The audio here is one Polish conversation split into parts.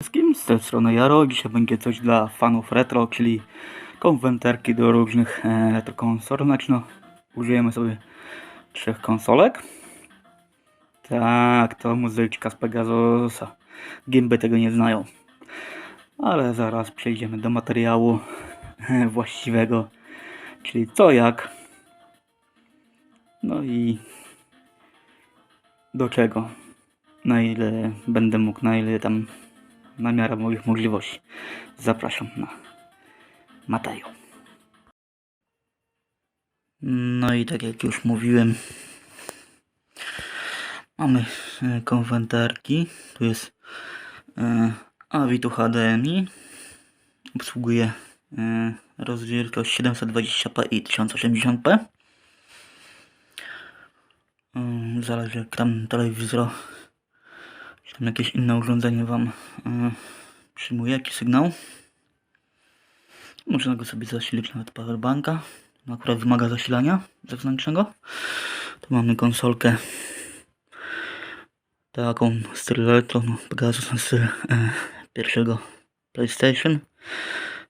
wszystkim, z tej strony Jaro. Dzisiaj będzie coś dla fanów retro, czyli konwenterki do różnych e, retro konsol. Znaczy no, użyjemy sobie trzech konsolek. Tak, to muzyczka z Pegasusa. Gimby tego nie znają. Ale zaraz przejdziemy do materiału e, właściwego, czyli co jak. No i do czego. Na ile będę mógł, na ile tam na miarę moich możliwości. Zapraszam na materiał. No i tak jak już mówiłem, mamy e, konwenterki. Tu jest e, Avitu HDMI. Obsługuje e, rozdzielczość 720p i 1080p. Mm, Zależy jak tam telewizor jakieś inne urządzenie Wam y, przyjmuje, jaki sygnał. Można go sobie zasilić nawet powerbanka. No akurat wymaga zasilania zewnętrznego. Tu mamy konsolkę taką styl retro, no, Pegasus styl e, pierwszego PlayStation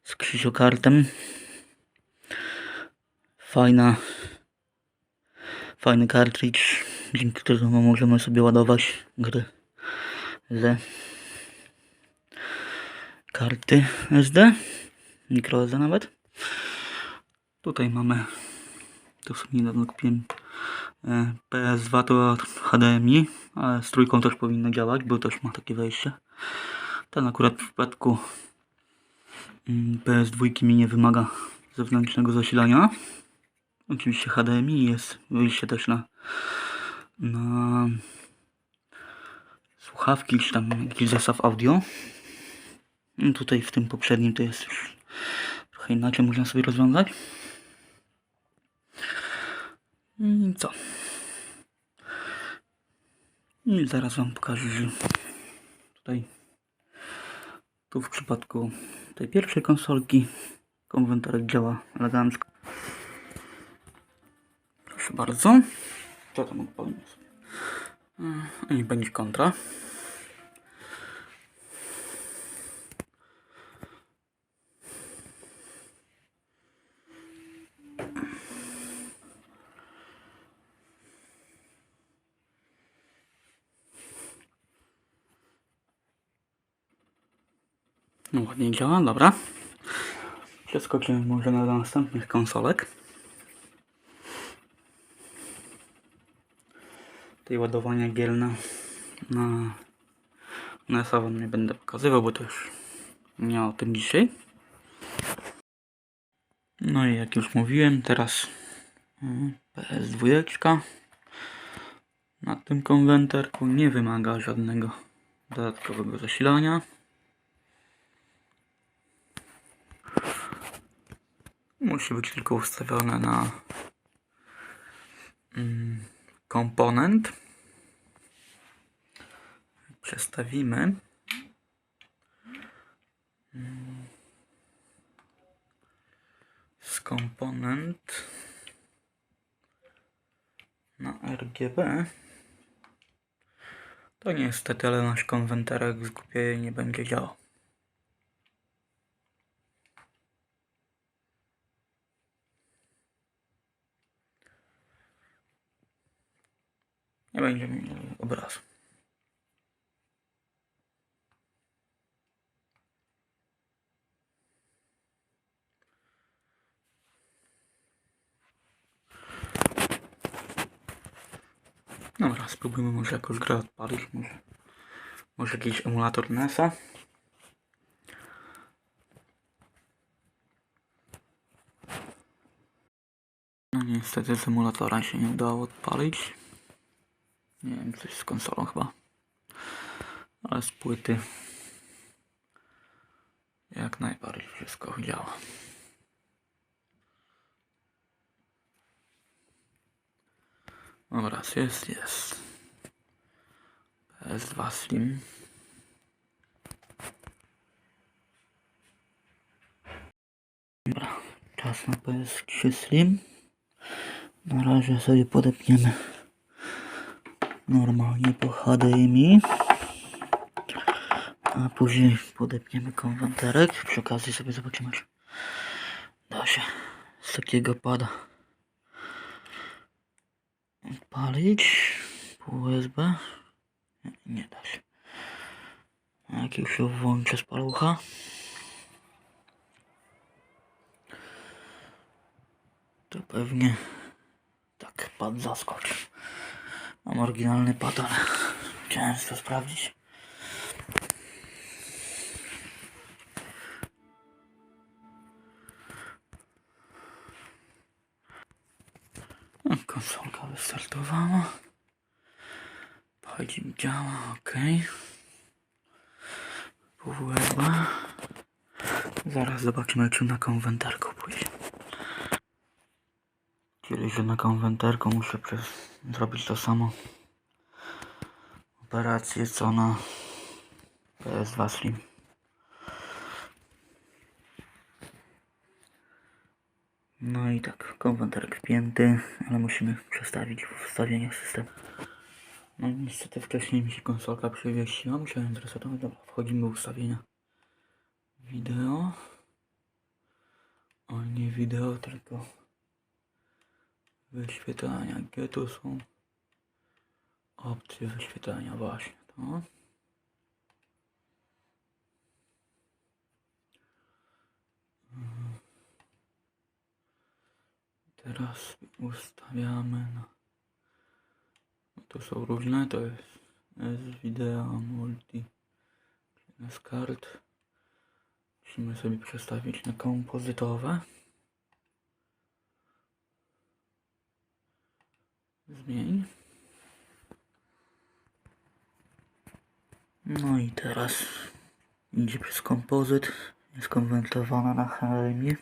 z krzyżokartem. Fajna fajny cartridge, dzięki któremu możemy sobie ładować gry ze karty SD, micro SD nawet. Tutaj mamy, to w sumie niedawno kupiłem e, PS2 to HDMI, ale z trójką też powinno działać, bo też ma takie wejście. Ten akurat w przypadku mm, PS2 mi nie wymaga zewnętrznego zasilania. Oczywiście HDMI jest wyjście też na, na słuchawki, czy tam jakiś zestaw audio. No tutaj w tym poprzednim to jest już trochę inaczej można sobie rozwiązać. I co? I zaraz Wam pokażę, że tutaj tu w przypadku tej pierwszej konsolki konwentorek działa elegancko. Proszę bardzo. Co tam? Mm, I będzie kontra. No ładnie działa, dobra. Przeskoczymy może na następnych konsolek. Tej ładowania gier na, na NES-a wam nie będę pokazywał, bo to już nie o tym dzisiaj. No i jak już mówiłem, teraz mm, PS2 na tym konwenterku nie wymaga żadnego dodatkowego zasilania. Musi być tylko ustawione na mm, komponent. Przestawimy. Z komponent na RGB to niestety ale nasz konwenterek z głupie nie będzie działał nie będzie miał obrazu Dobra, spróbujmy może jakąś grę odpalić. Może, może jakiś emulator NES-a. No niestety z emulatora się nie udało odpalić. Nie wiem, coś z konsolą chyba. Ale z płyty jak najbardziej wszystko działa. Dobra, jest, jest. PS2 Slim. Dobra, czas na PS3 Slim. Na razie sobie podepniemy normalnie po HDMI. A później podepniemy konwenterek. Przy okazji sobie zobaczymy, czy da się z takiego pada odpalić po USB. Nie, da się. Jak już się włączę z palucha. To pewnie tak pad zaskoczy. Mam oryginalny ale chciałem to sprawdzić. Konsolka wystartowała. Padzie działa, ok. USB. Zaraz zobaczymy, czy na konwenterku pójdzie. Na konwenterku muszę zrobić to samo operację, co na PS2 Slim. No i tak, konwenterek wpięty, ale musimy przestawić w ustawieniach systemu. No niestety wcześniej mi się konsolka przewiesiła, musiałem zresetować. Dobra, wchodzimy w ustawienia wideo. O nie wideo, tylko wyświetlania. Gdzie tu są opcje wyświetlania? Właśnie to. Teraz ustawiamy na... No to są różne, to jest S Video Multi z kart. Musimy sobie przestawić na kompozytowe. Zmień. No i teraz idzie przez kompozyt. Jest konwentowana na HDMI.